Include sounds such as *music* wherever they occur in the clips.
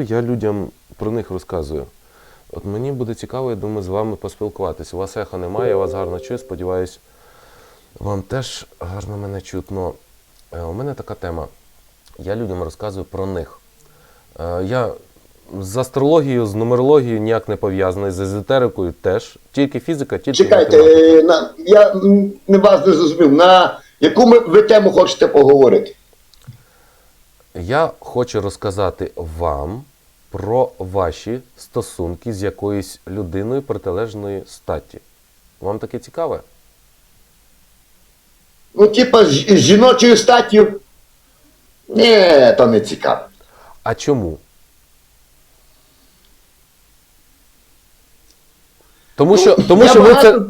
Я людям про них розказую. От мені буде цікаво, я думаю, з вами поспілкуватись. У вас ехо немає, я вас гарно чую. Сподіваюсь, вам теж гарно мене чутно. Е, У мене така тема. Я людям розказую про них. Е, Я з астрологією, з нумерологією ніяк не пов'язаний, з езотерикою теж. Тільки фізика, тільки Чекайте, е, на, я не вас не зрозумів. На яку ви тему хочете поговорити? Я хочу розказати вам про ваші стосунки з якоюсь людиною протилежної статі. Вам таке цікаве? Ну, типа, з, жіночою статтю? Ні, то не цікаво. А чому? Тому що, тому Я що ви це.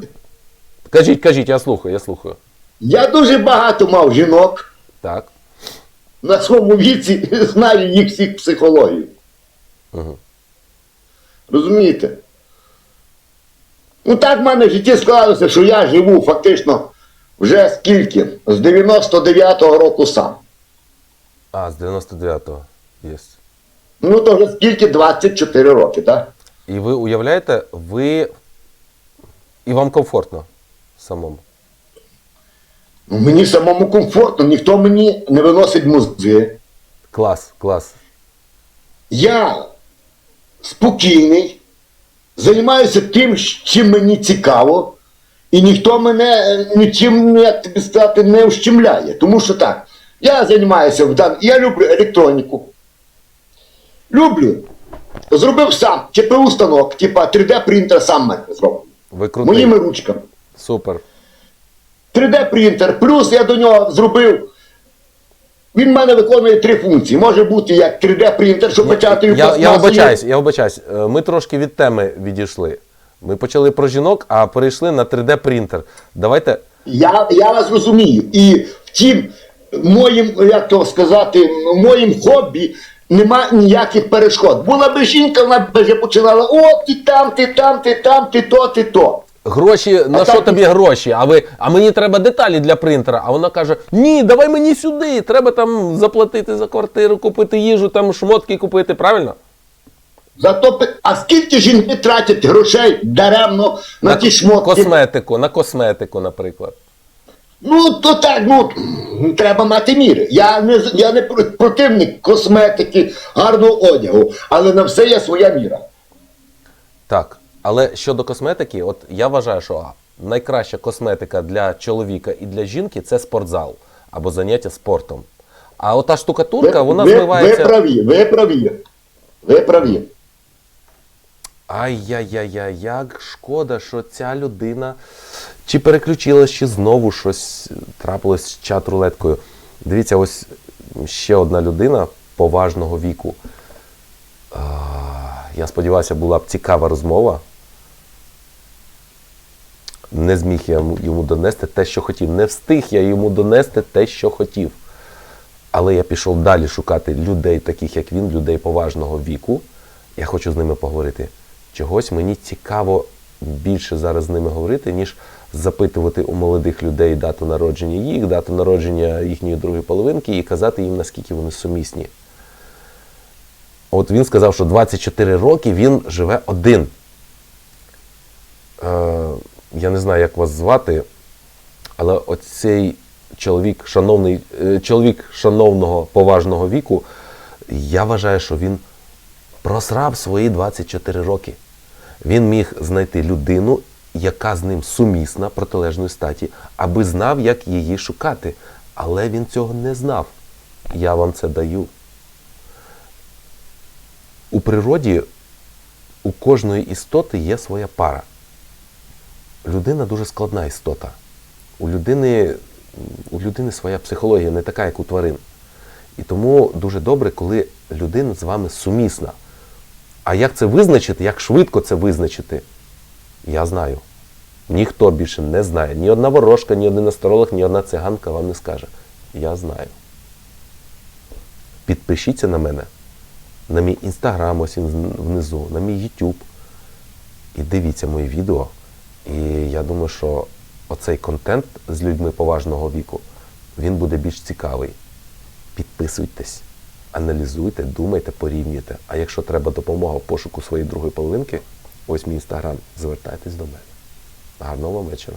Кажіть, кажіть, я слухаю, я слухаю. Я дуже багато мав жінок Так. на своєму віці, *laughs* знаю їх всіх психологію. Угу. Розумієте? Ну так в мене в житті склалося, що я живу фактично вже скільки? З 99-го року сам. А, з 99-го є. Ну то вже скільки? 24 роки, так? І ви уявляєте, ви. І вам комфортно самому. Ну, Мені самому комфортно, ніхто мені не виносить мозги. Клас, клас. Я спокійний, займаюся тим, чим мені цікаво, і ніхто мене е, нічим, ну, як тобі сказати, не ущемляє. Тому що так, я займаюся в дан... я люблю електроніку. Люблю. Зробив сам ЧПУ станок, типа 3D принтер сам мене зробив. Моїми ручками. Супер. 3D принтер, плюс я до нього зробив. Він в мене виконує три функції. Може бути як 3D принтер, що печатаю Я, я вибачаюсь, я вибачаюсь. Е, Ми трошки від теми відійшли. Ми почали про жінок, а перейшли на 3D принтер. Давайте. Я, я вас розумію. І втім, моїм, як то сказати, моїм хобі нема ніяких перешкод. Була би жінка, вона б вже починала, о, ти там, ти там, ти там, ти то, ти то. Гроші, на так- що тобі гроші? А ви, а мені треба деталі для принтера. А вона каже: Ні, давай мені сюди. Треба там заплатити за квартиру, купити їжу, там шмотки купити, правильно? Зато, а скільки жінки тратять грошей даремно на, ті шмотки? косметику, на косметику, наприклад. Ну, то так, ну треба мати міри. Я не я не противник косметики, гарного одягу, але на все є своя міра. Так. Але щодо косметики, от я вважаю, що найкраща косметика для чоловіка і для жінки це спортзал або заняття спортом. А ота штукатурка, вона ви, змивається. ви праві, ви праві. Ви праві. Ай-яй-яй-яй, як шкода, що ця людина чи переключилась, чи знову щось трапилось з чат-рулеткою. Дивіться, ось ще одна людина поважного віку. Я сподіваюся, була б цікава розмова. Не зміг я йому- донести те, що хотів. Не встиг я йому донести те, що хотів. Але я пішов далі шукати людей, таких як він, людей поважного віку. Я хочу з ними поговорити. Чогось мені цікаво більше зараз з ними говорити, ніж запитувати у молодих людей дату народження їх, дату народження їхньої другої половинки і казати їм, наскільки вони сумісні. От він сказав, що 24 роки він живе один. Е, я не знаю, як вас звати, але оцей чоловік, шановний, е, чоловік шановного поважного віку, я вважаю, що він просрав свої 24 роки. Він міг знайти людину, яка з ним сумісна протилежної статі, аби знав, як її шукати. Але він цього не знав. Я вам це даю. У природі у кожної істоти є своя пара. Людина дуже складна істота. У людини, у людини своя психологія не така, як у тварин. І тому дуже добре, коли людина з вами сумісна. А як це визначити, як швидко це визначити, я знаю. Ніхто більше не знає. Ні одна ворожка, ні один астролог, ні одна циганка вам не скаже. Я знаю. Підпишіться на мене, на мій інстаграм, ось він внизу, на мій YouTube. І дивіться мої відео. І я думаю, що оцей контент з людьми поважного віку, він буде більш цікавий. Підписуйтесь. аналізуйте, думайте, порівнюйте. А якщо треба допомога в пошуку своєї другої половинки, ось мій інстаграм, звертайтесь до мене. Гарного вам вечора.